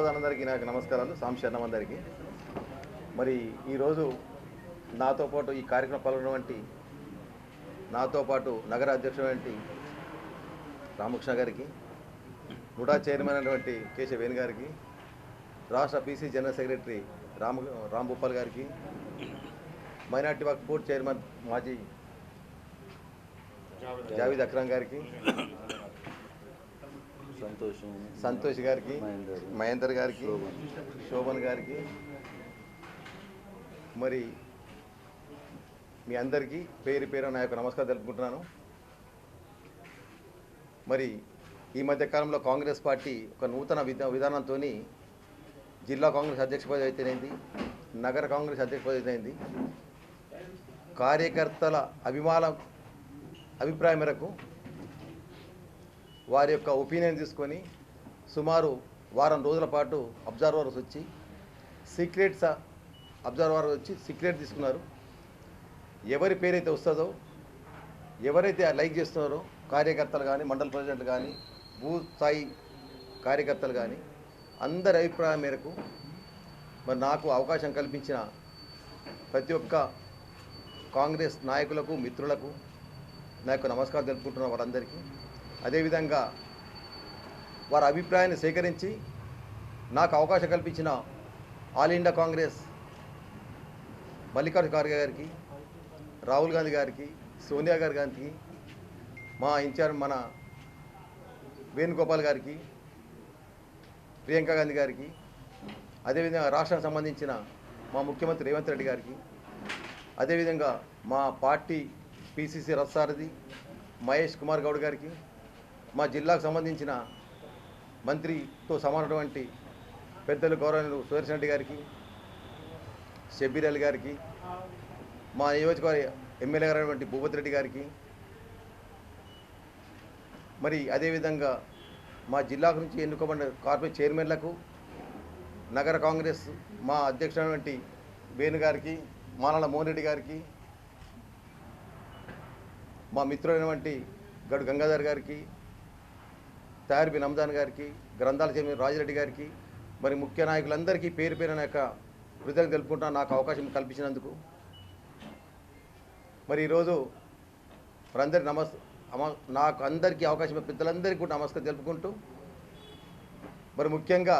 మిత్రులందరికీ నాకు నమస్కారాలు. సాంశరణం అందరికీ మరి ఈరోజు నాతో పాటు ఈ కార్యక్రమం పాల్గొన్నటువంటి నాతో పాటు నగర అధ్యక్షుడు రామకృష్ణ గారికి నుడా చైర్మన్ అయినటువంటి కేశవ వేణు గారికి రాష్ట్ర PC general secretary Rama Rambhupal గారికి మైనార్టీ వర్క్ బోర్డ్ చైర్మన్ మాజీ జావేద్ అక్రమ్ గారికి సంతోషం సంతోష్ గారికి మహేందర్. గారికి శోభన్. గారికి మరి మీ అందరికీ పేరు పేరు నా యొక్క నమస్కారం తెలుపుకుంటున్నాను మరి ఈ మధ్య కాలంలో కాంగ్రెస్ పార్టీ ఒక నూతన విధా విధానంతో జిల్లా కాంగ్రెస్ అధ్యక్ష పదవి అయితేనేంది నగర కాంగ్రెస్ అధ్యక్ష పదవి అయితేనేంది కార్యకర్తల అభిమాన అభిప్రాయం మేరకు వారి యొక్క ఒపీనియన్ తీసుకొని సుమారు వారం రోజుల పాటు అబ్జర్వర్స్ వచ్చి సీక్రెట్స్ అబ్జర్వర్ వచ్చి సీక్రెట్ తీసుకున్నారు. ఎవరి పేరైతే వస్తుందో ఎవరైతే లైక్ చేస్తున్నారో కార్యకర్తలు కానీ మండల ప్రెసిడెంట్లు కానీ భూ స్థాయి కార్యకర్తలు కానీ అందరి అభిప్రాయం మేరకు మరి నాకు అవకాశం కల్పించిన ప్రతి ఒక్క కాంగ్రెస్ నాయకులకు మిత్రులకు నా యొక్క నమస్కారం తెలుపుకుంటున్న వారందరికీ అదేవిధంగా వారి అభిప్రాయాన్ని సేకరించి నాకు అవకాశం కల్పించిన all India Congress Mallikarjuna Kharge గారికి రాహుల్ గాంధీ గారికి సోనియా గారి గారికి మా ఇన్ఛార్జ్ మన వేణుగోపాల్ గారికి ప్రియాంక గాంధీ గారికి అదేవిధంగా రాష్ట్రానికి సంబంధించిన మా ముఖ్యమంత్రి రేవంత్ రెడ్డి గారికి అదేవిధంగా మా పార్టీ పిసిసి రత్సారథి మహేష్ కుమార్ గౌడ్ గారికి మా జిల్లాకు సంబంధించిన మంత్రితో సమానటువంటి పెద్దలు గౌరవనీయులు సుదర్శన్ రెడ్డి గారికి షబ్బీర్ అలీ గారికి మా నియోజకవర్గ ఎమ్మెల్యే గారైనటువంటి భూపతి రెడ్డి గారికి మరి అదేవిధంగా మా జిల్లా నుంచి ఎన్నుకోబడిన కార్పొరేట్ చైర్మన్లకు నగర కాంగ్రెస్ మా అధ్యక్షుడైనటువంటి వేణు గారికి మానల మోహన్ రెడ్డి గారికి మా మిత్రుడైనటువంటి గడు గంగాధర్ గారికి తయారిబి నమ్దాన్ గారికి గ్రంథాల చైర్మన్ రాజిరెడ్డి గారికి మరి ముఖ్య నాయకులందరికీ పేరు పేరున యొక్క కృతజ్ఞత తెలుపుకుంటా నాకు అవకాశం కల్పించినందుకు. మరి ఈరోజు మరందరి నమస్ నాకు అందరికీ అవకాశం పెద్దలందరికీ కూడా నమస్కారం తెలుపుకుంటూ మరి ముఖ్యంగా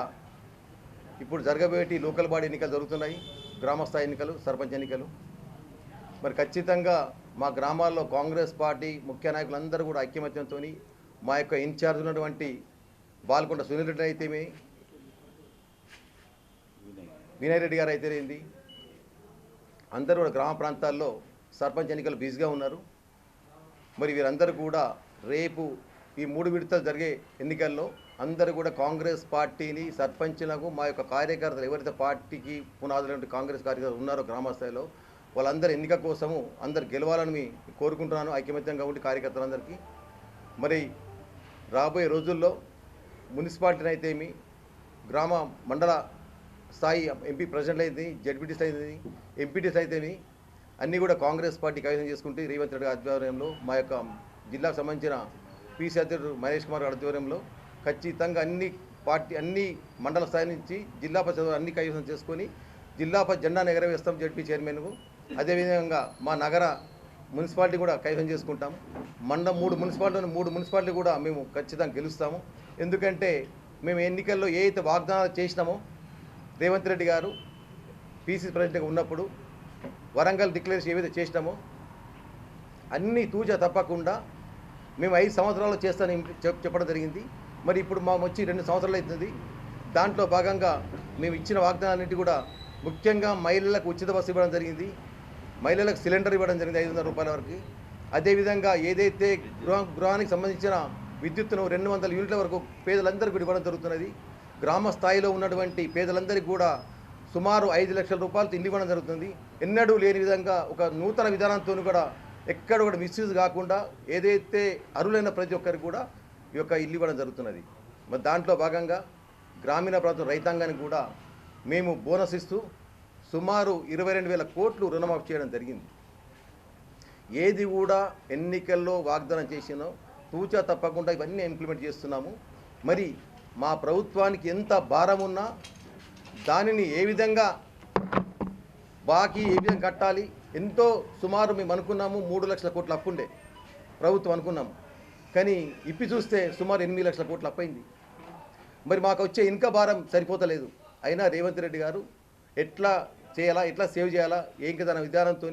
ఇప్పుడు జరగబోయేటి లోకల్ బాడీ ఎన్నికలు జరుగుతున్నాయి గ్రామస్థాయి ఎన్నికలు సర్పంచ్ ఎన్నికలు. మరి ఖచ్చితంగా మా గ్రామాల్లో కాంగ్రెస్ పార్టీ ముఖ్య నాయకులందరూ కూడా ఐక్యమత్యంతో మా యొక్క ఇన్ఛార్జ్ ఉన్నటువంటి బాల్కొండ సునీల్ రెడ్డి అయితే వినయ్ వినయ్ రెడ్డి గారు అయితేనేంది అందరూ కూడా గ్రామ ప్రాంతాల్లో సర్పంచ్ ఎన్నికలు బిజీగా ఉన్నారు. మరి వీరందరూ కూడా రేపు ఈ మూడు విడతలు జరిగే ఎన్నికల్లో అందరూ కూడా కాంగ్రెస్ పార్టీని సర్పంచ్లకు మా యొక్క కార్యకర్తలు ఎవరైతే పార్టీకి పునాదులు కాంగ్రెస్ కార్యకర్తలు ఉన్నారో గ్రామస్థాయిలో వాళ్ళందరూ ఎన్నిక కోసము అందరు గెలవాలని కోరుకుంటున్నాను ఐకమత్యంగా ఉండి కార్యకర్తలందరికీ. మరి రాబోయే రోజుల్లో మున్సిపాలిటీని అయితేమి గ్రామ మండల స్థాయి ఎంపీ ప్రెసిడెంట్ అయితే జడ్పీటీస్ అయితే ఎంపీటీస్ అయితేమి అన్నీ కూడా కాంగ్రెస్ పార్టీ కైవసం చేసుకుంటే రేవంత్ రెడ్డి ఆధ్వర్యంలో మా యొక్క జిల్లాకు సంబంధించిన పీసీ అధ్యక్షుడు మహేష్ కుమార్ ఆధ్వర్యంలో ఖచ్చితంగా అన్ని పార్టీ అన్ని మండల స్థాయి నుంచి జిల్లా పరిషత్ అన్ని కైవసం చేసుకొని జిల్లా జెండా జెండాను ఎగరవేస్తాం జడ్పీ చైర్మన్కు. అదేవిధంగా మా నగర మున్సిపాలిటీ కూడా కైవసం చేసుకుంటాం మండలం మూడు మున్సిపాలిటీ మూడు మున్సిపాలిటీ కూడా మేము ఖచ్చితంగా గెలుస్తాము. ఎందుకంటే మేము ఎన్నికల్లో ఏ అయితే వాగ్దానాలు చేసినామో రేవంత్ రెడ్డి గారు పీసీ ప్రెసిడెంట్గా ఉన్నప్పుడు వరంగల్ డిక్లరేషన్ ఏవైతే చేసినామో అన్నీ తూచ తప్పకుండా మేము ఐదు సంవత్సరాలు చేస్తానని చెప్- చెప్పడం జరిగింది. మరి ఇప్పుడు మా వచ్చి రెండు సంవత్సరాలు అవుతుంది. దాంట్లో భాగంగా మేము ఇచ్చిన వాగ్దానాలన్నింటి కూడా ముఖ్యంగా మహిళలకు ఉచిత బస్సు ఇవ్వడం జరిగింది. మహిళలకు సిలిండర్ ఇవ్వడం జరిగింది ఐదు వందల రూపాయల వరకు. అదేవిధంగా ఏదైతే గృహ గృహానికి సంబంధించిన విద్యుత్తును రెండు వందల యూనిట్ల వరకు పేదలందరికీ ఇవ్వడం జరుగుతున్నది. గ్రామ స్థాయిలో ఉన్నటువంటి పేదలందరికీ కూడా సుమారు ఐదు లక్షల రూపాయలతో ఇల్లు ఇవ్వడం జరుగుతుంది. ఎన్నడూ లేని విధంగా ఒక నూతన విధానంతో కూడా ఎక్కడ కూడా మిస్యూజ్ కాకుండా ఏదైతే అరులైన ప్రతి ఒక్కరికి కూడా ఈ యొక్క ఇల్లు ఇవ్వడం జరుగుతున్నది. మరి దాంట్లో భాగంగా గ్రామీణ ప్రాంతం రైతాంగానికి కూడా మేము బోనస్ ఇస్తూ సుమారు ఇరవై రెండు వేల కోట్లు రుణమాఫీ చేయడం జరిగింది. ఏది కూడా ఎన్నికల్లో వాగ్దానం చేసినో తూచా తప్పకుండా ఇవన్నీ ఇంప్లిమెంట్ చేస్తున్నాము. మరి మా ప్రభుత్వానికి ఎంత భారం ఉన్నా దానిని ఏ విధంగా బాకీ ఏ విధంగా కట్టాలి? ఎంతో సుమారు మేము అనుకున్నాము మూడు లక్షల కోట్ల అప్పుండే ప్రభుత్వం అనుకున్నాము. కానీ ఇప్పి చూస్తే సుమారు ఎనిమిది లక్షల కోట్లు అప్పైంది మరి మాకు వచ్చే ఇన్కా భారం సరిపోతలేదు. అయినా రేవంత్ రెడ్డి గారు ఎట్లా చేయాలా? ఎట్లా సేవ్ చేయాలా? ఏం కదా అన్న విధానంతో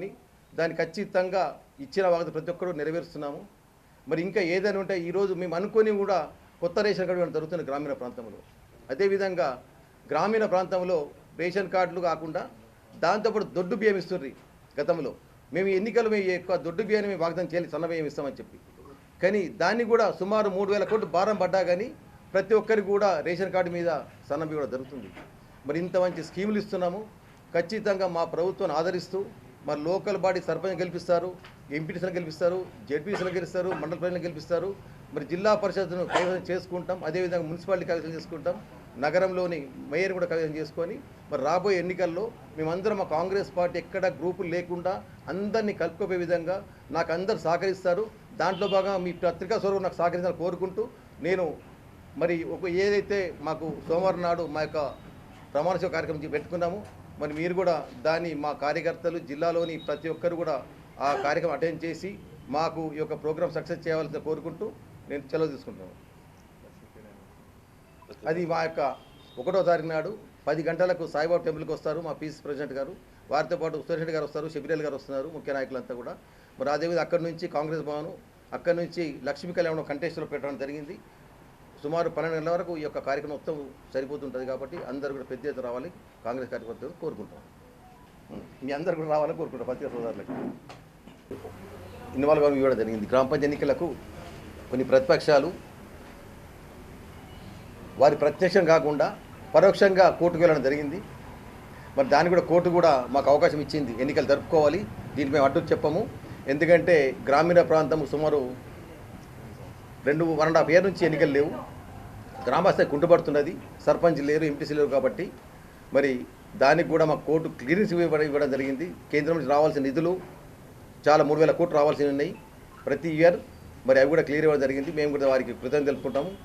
దాన్ని ఖచ్చితంగా ఇచ్చిన వాగ్దానం ప్రతి ఒక్కరూ నెరవేరుస్తున్నాము. మరి ఇంకా ఏదైనా ఉంటే ఈరోజు మేము అనుకొని కూడా కొత్త రేషన్ కార్డు జరుగుతున్న గ్రామీణ ప్రాంతంలో. అదేవిధంగా గ్రామీణ ప్రాంతంలో రేషన్ కార్డులు కాకుండా దాంతోపాటు దొడ్డు బియ్యం ఇస్తుర్రి గతంలో. మేము ఎన్నికలు మేము ఎక్కువ దొడ్డు బియ్యాన్ని మేము వాగ్దానం చేయాలి సన్న బియ్యం ఇస్తామని చెప్పి. కానీ దాన్ని కూడా సుమారు మూడు వేల కోట్లు భారం పడ్డా కానీ ప్రతి ఒక్కరికి కూడా రేషన్ కార్డు మీద సన్న బియ్యం కూడా జరుగుతుంది. మరి ఇంత మంచి స్కీములు ఇస్తున్నాము. ఖచ్చితంగా మా ప్రభుత్వాన్ని ఆదరిస్తూ మరి లోకల్ బాడీ సర్పంచ్ గెలిపిస్తారు ఎంపీటీసీలను గెలిపిస్తారు జెడ్పీసీలను గెలుస్తారు మండల ప్రజలను గెలిపిస్తారు మరి జిల్లా పరిషత్ను కైవసం చేసుకుంటాం అదేవిధంగా మున్సిపాలిటీ కైవసం చేసుకుంటాం నగరంలోని మేయర్ కూడా కైవసం చేసుకొని మరి రాబోయే ఎన్నికల్లో మేమందరం మా కాంగ్రెస్ పార్టీ ఎక్కడ గ్రూపులు లేకుండా అందరినీ కలుపుకోపోయే విధంగా నాకు అందరు సహకరిస్తారు. దాంట్లో భాగంగా మీ పత్రికా స్వరూపం నాకు సహకరించాలని కోరుకుంటూ నేను మరి ఒక ఏదైతే మాకు సోమవారం నాడు మా యొక్క ప్రమాణ కార్యక్రమం పెట్టుకున్నాము మరి మీరు కూడా దాన్ని మా కార్యకర్తలు జిల్లాలోని ప్రతి ఒక్కరు కూడా ఆ కార్యక్రమం అటెండ్ చేసి మాకు ఈ యొక్క ప్రోగ్రామ్ సక్సెస్ చేయవలసి కోరుకుంటూ నేను సెలవు తీసుకుంటున్నాను. అది మా యొక్క ఒకటో తారీఖు నాడు పది గంటలకు సాయిబాబా టెంపుల్కి వస్తారు మా పీసీ ప్రెసిడెంట్ గారు. వారితో పాటు సురేష్ గారు వస్తారు షబిరేల్ గారు వస్తున్నారు ముఖ్య నాయకులంతా కూడా. మరి అదేవిధంగా అక్కడి నుంచి కాంగ్రెస్ భవన్ అక్కడి నుంచి లక్ష్మీ కళ్యాణం కంటెస్ట్లో పెట్టడం జరిగింది. సుమారు పన్నెండు గంటల వరకు ఈ యొక్క కార్యక్రమం మొత్తం సరిపోతుంటుంది కాబట్టి అందరూ కూడా పెద్ద ఎత్తున రావాలి కాంగ్రెస్ కార్యకర్తలు కోరుకుంటాం. మీ అందరు కూడా రావాలని కోరుకుంటాం పత్రికా సోదరులకు. ఇన్వాల్వ్ ఇవ్వడం జరిగింది. గ్రామ పంచాయతీ ఎన్నికలకు కొన్ని ప్రతిపక్షాలు వారి ప్రత్యక్షం కాకుండా పరోక్షంగా కోర్టుకు వెళ్ళడం జరిగింది. మరి దాన్ని కూడా కోర్టు కూడా మాకు అవకాశం ఇచ్చింది. ఎన్నికలు జరుపుకోవాలి. దీనికి మేము అడ్డు చెప్పము. ఎందుకంటే గ్రామీణ ప్రాంతం సుమారు రెండు వన్ అండ్ హాఫ్ ఇయర్ నుంచి ఎన్నికలు లేవు. గ్రామస్థాయి కుంటుపడుతున్నది. సర్పంచ్ లేరు ఎంపీసీ లేరు కాబట్టి మరి దానికి కూడా మా కోర్టు క్లియరెన్స్ ఇవ్వడం జరిగింది. కేంద్రం నుంచి రావాల్సిన నిధులు చాలా మూడు వేల కోట్లు రావాల్సి ఉన్నాయి. ప్రతి ఇయర్ మరి అవి కూడా క్లియర్ ఇవ్వడం జరిగింది. మేము కూడా వారికి కృతజ్ఞత తెలుపుకుంటాము.